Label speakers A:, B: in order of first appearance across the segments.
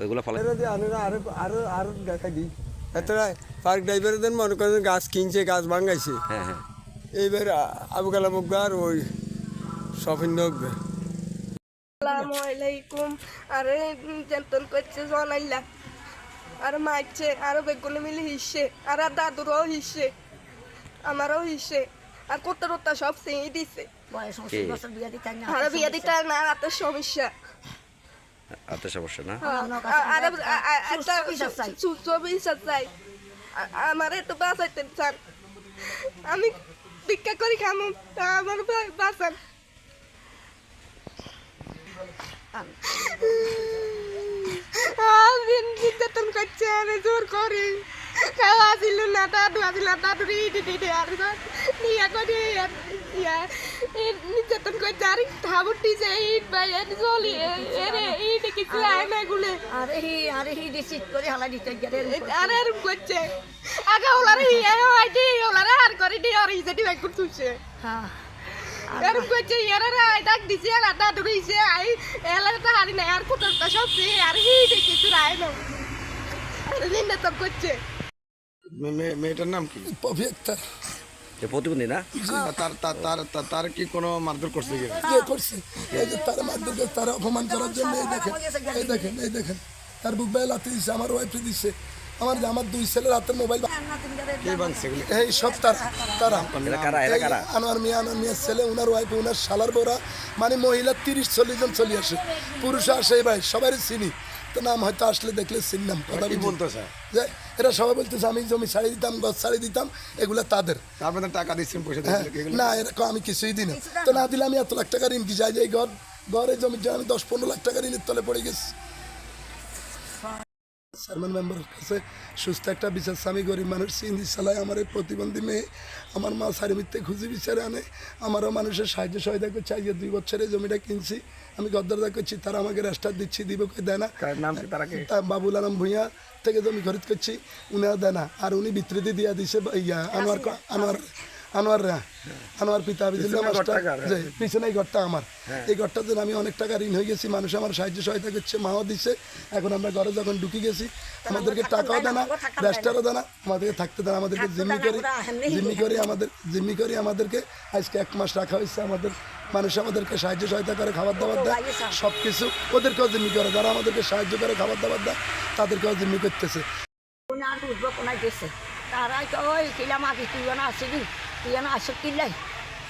A: ওইগুলো ফলে
B: আরও আরও আরও আরও দিই। এতটা পার্ক ড্রাইভারদের মনে করেন গাছ কিনছে গাছ ভাঙাইছে।
A: হ্যাঁ হ্যাঁ।
B: এইবার আবু কালাম আর ওই নকবে
C: আসসালামু আলাইকুম আরে জেন্তন করছে জনাইলা। আর মারছে আরও বেগুনে মিলে হিসে আর আর দাদুরও হিসে আমারও হিসে। আর কোত্তা রোত্তা সব সেই দিছে। আর বিয়ে দিতে আর না রাতের সমস্যা।
A: আত্ম সমস্যা না?
C: হ্যাঁ,
D: আমার সুস্থ বিচার চাই।
C: একটু বাঁচাইতেন স্যার। আমি ভিক্ষা করি খামু তা আমার বাঁচান। আর দিন নির্যাতন করছে আমি জোর করে। খাওয়া ছিল না দাদু আসিল না দাদু ইটি টিটি আর নিয়া করে আর ইয়া এ নির্যাতন করছে আর ঠাবুর টিছে ইট ভাই এর চলি এরে ইট কিছু আয় না গুলে
D: আরে হি আরে হি ডিসিট করে হালা দিতে গেলে
C: আর এরম করছে আগে ওলারে হিয়া হয়টি ওলারে আর করে দি আর ইজেটি ব্যাগ করছে
D: হ্যাঁ
C: এরম করছে ইয়ারা আই ডাক দিছে আর দাদু রইছে আই এলা তো হারি না আর কোটা সব সে আর হি দেখি তুই আয় না নির্যাতন করছে
E: মে- মে- মেয়েটার নাম কি?
A: যে প্রতিবন্ধী না?
E: তার তার তার কি কোনো মারধর করছে কি?
F: ইয়ে করছে। এই যে তারা মাধ্যমে তারা অপমান করার জন্য এই দেখেন এই দেখেন এই দেখেন। তার বুক লাতি দিচ্ছে আমার ওয়াইফে দিচ্ছে আমার আমার দুই ছেলের হাতের মোবাইল
E: কে বানছে এগুলি?
F: এই সব তার তারা।
A: এরা কারা? এরা কারা?
F: আনোয়ার মিয়া আনোয়ার মিয়ার ছেলে উনার ওয়াইফ উনার শালার বোরা মানে মহিলা তিরিশ চল্লিশ জন চলে আসে। পুরুষ আসে ভাই সবারই চিনি। তো নাম হয়তো আসলে দেখলে চিনলাম কথা।
E: বলতেছে?
F: যে এরা সবাই বলতেছে আমি জমি ছাড়ি দিতাম গছ ছাড়ি দিতাম এগুলা তাদের।
E: আপনাদের টাকা দিচ্ছেন পয়সা
F: হ্যাঁ, না এরকম আমি কিছুই দিই না। তো না দিলে আমি এত লাখ টাকা ঋণ কি যাই যাই ঘর ঘরে জমির জন্য আমি দশ পনেরো লাখ টাকা ঋণের তলে পড়ে গেছি। চেয়ারম্যান মেম্বারের কাছে সুস্থ একটা বিচার স্বামী গরিব মানুষ সিন্ধি চালায় আমার এই প্রতিবন্ধী মেয়ে আমার মা সারি মিথ্যে খুঁজি বিচারে আনে আমারও মানুষের সাহায্য সহায়তা করছে আজকে দুই বছরে জমিটা কিনছি আমি গদ্দারদা করছি তারা আমাকে রেস্টার দিচ্ছি দিব কই দেয় না।
E: কার নাম কি তারা কে?
F: তা বাবুল আলম ভূঁইয়া থেকে জমি খরিদ করছি উনিও দেয় না আর উনি বিতৃতি দিয়া দিছে ইয়া আনোয়ার ক- আনোয়ার আনোয়ার রা আনোয়ার পিতা আবিদুল্লাহ মাস্টার। যে পিছনে এই ঘরটা আমার। এই ঘরটার জন্য আমি অনেক টাকা ঋণ হয়ে গেছি মানুষ আমার সাহায্য সহায়তা করছে মাও দিচ্ছে এখন আমরা ঘরে যখন ঢুকে গেছি আমাদেরকে টাকাও দেয় না রেস্টারও দেয় না। আমাদেরকে থাকতে দেয় আমাদেরকে জিম্মি করি জিম্মি করি আমাদের জিম্মি করি আমাদেরকে। আজকে এক মাস রাখা হয়েছে আমাদের মানুষ আমাদেরকে সাহায্য সহায়তা করে খাবার দাবার দেয় সব কিছু ওদেরকেও জিম্মি করে যারা আমাদেরকে সাহায্য করে খাবার দাবার দেয় তাদেরকেও জিম্মি করতেছে।
D: তারাই তো ওই কিলা মাগি তুই না আসিবি তুই না আসো কিলাই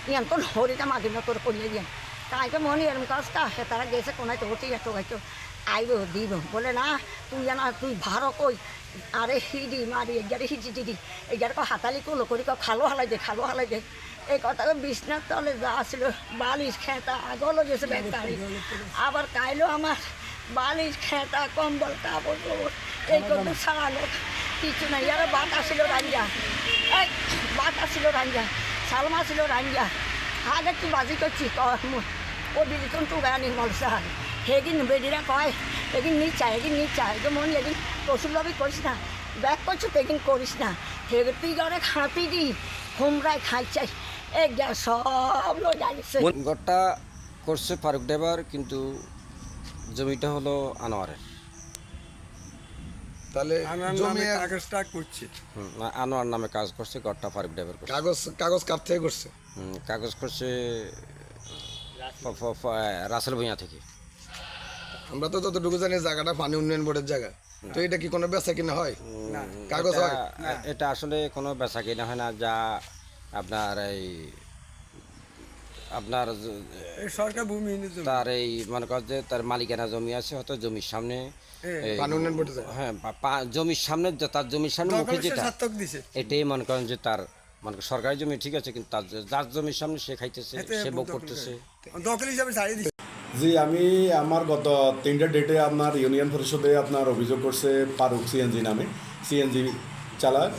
D: ইয়ান তো হরিটা না তোর করিয়ে দিয়ান তাই তো মনে এরম কাজটা আসে তারা গেছে কোনায় তো হতে এত হয়তো আইব দিব বলে না তুই জানা তুই ভারো কই আরে হিডি মারি এগারে হিজি দিদি এগারে কো হাতালি কোলো করি কো খালো হালাই দে খালো হালাই দে এই কথা বিছনার তলে যা ছিল বালিশ খেতা আগলো গেছে ব্যাগটারি আবার কাইলো আমার বালিশ খেতা কম্বল কাপড় এই কত সারালো কিছু নাই আর বাত আসিল এই বাত আসিল রাঞ্জা সালমা ছিল রাঞ্জা আগে তুই বাজি করছি ও দিদি তো তুই গানি মলসা হেগিন বেডিরা কয় এগিন নিচা এগিন নিচা এগিন মন এগিন পশুর লবি করিস না, ব্যাগ করছ তেগিন করিস না। হেগে তুই ঘরে খাঁপি দি হুমরায় খাই চাই। এ গ্যা সব জানিস
G: ঘরটা করছে ফারুক ড্রাইভার কিন্তু জমিটা হলো আনোয়ারের।
E: তাহলে জমি
B: কাগজটা করছে।
G: আনোয়ার নামে কাজ করছে ঘরটা ফারুক ড্রাইভার করছে।
E: কাগজ কাগজ কার থেকে করছে?
G: কাগজ করছে রাসেল ভূঁইয়া থেকে।
E: আমরা তো যতটুকু জানি জায়গাটা পানি উন্নয়ন বোর্ডের জায়গা। তো এটা কি কোনো বেচা কিনা হয়? কাগজ হয়?
G: এটা আসলে কোনো বেচা কিনা হয় না যা আপনার এই আপনার
B: সরকার ভূমি
G: তার এই মনে কর যে তার মালিকানা জমি আছে হয়তো জমির সামনে। হ্যাঁ জমির সামনে তার জমির সামনে মুখে যেটা এটাই মনে করেন যে তার মানে সরকারি জমি ঠিক আছে কিন্তু তার যার জমির সামনে সে খাইতেছে সে ভোগ করতেছে।
B: দখল হিসাবে ছাড়িয়ে দিছে।
H: জি আমি আমার গত তিনটে ডেটে আপনার ইউনিয়ন পরিষদে আপনার অভিযোগ করছে ফারুক সিএনজি নামে। সিএনজি চালাক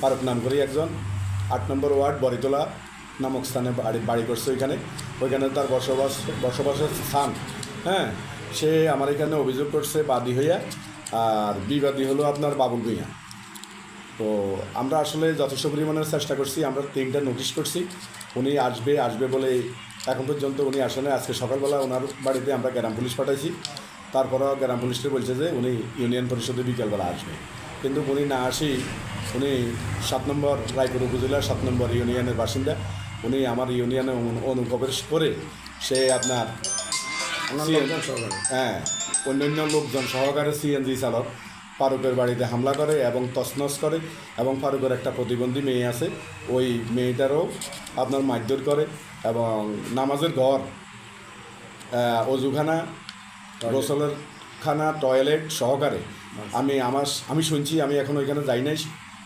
H: ফারুক নাম করি একজন। আট নম্বর ওয়ার্ড বরিতলা নামক স্থানে বাড়ি বাড়ি করছে ওইখানে। ওইখানে তার বসবাস, বসবাসের স্থান হ্যাঁ? সে আমার এখানে অভিযোগ করছে বাদী হইয়া, আর বিবাদী হলো আপনার বাবুল ভূঁইয়া। তো আমরা আসলে যথেষ্ট পরিমাণের চেষ্টা করছি, আমরা তিনটা নোটিশ করছি। উনি আসবে আসবে বলে এখন পর্যন্ত উনি আসেন আজকে সকালবেলা ওনার বাড়িতে আমরা গ্রাম পুলিশ পাঠাইছি। তারপরও গ্রাম পুলিশকে বলছে যে উনি ইউনিয়ন পরিষদে বিকেলবেলা আসবে। কিন্তু উনি না আসি উনি সাত নম্বর, রায়পুর উপজেলার সাত নম্বর ইউনিয়নের বাসিন্দা। উনি আমার ইউনিয়নে অনু- অনুপ্রবেশ করে সে আপনার হ্যাঁ অন্যান্য লোকজন সহকারে সিএনজি চালক ফারুকের বাড়িতে হামলা করে এবং তছনছ করে এবং ফারুকের একটা প্রতিবন্ধী মেয়ে আছে ওই মেয়েটারও আপনার মারধর করে এবং নামাজের ঘর অজুখানা গোসলের খানা টয়লেট সহকারে। আমি আমার আমি শুনছি আমি এখন ওইখানে যাই নাই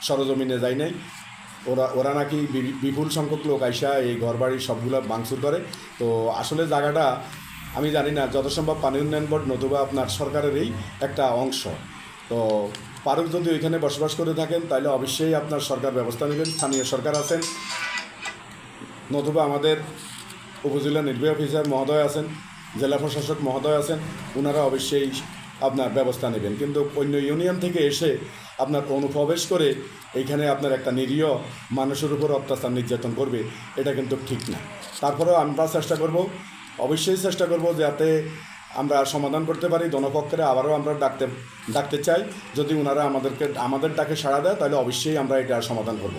H: সরজমিনে যাই নাই। ওরা ওরা নাকি বিপুল সংখ্যক লোক আইসা এই ঘরবাড়ি সবগুলো ভাঙচুর করে। তো আসলে জায়গাটা আমি জানি না যত সম্ভব পানি উন্নয়ন বোর্ড নতুবা আপনার সরকারেরই একটা অংশ। তো পারুক যদি ওইখানে বসবাস করে থাকেন তাহলে অবশ্যই আপনার সরকার ব্যবস্থা নেবেন, স্থানীয় সরকার আছেন। নতুবা আমাদের উপজেলা নির্বাহী অফিসার মহোদয় আছেন, জেলা প্রশাসক মহোদয় আছেন ওনারা অবশ্যই আপনার ব্যবস্থা নেবেন। কিন্তু অন্য ইউনিয়ন থেকে এসে আপনার অনুপ্রবেশ করে এখানে আপনার একটা নিরীহ মানুষের উপর অত্যাচার নির্যাতন করবে, এটা কিন্তু ঠিক না। তারপরেও আমরা চেষ্টা করব, অবশ্যই চেষ্টা করব যাতে আমরা সমাধান করতে পারি দনপক্ষের আবারও আমরা ডাকতে ডাকতে চাই। যদি ওনারা আমাদেরকে, আমাদের ডাকে সাড়া দেয়, তাহলে অবশ্যই আমরা এটা সমাধান করব।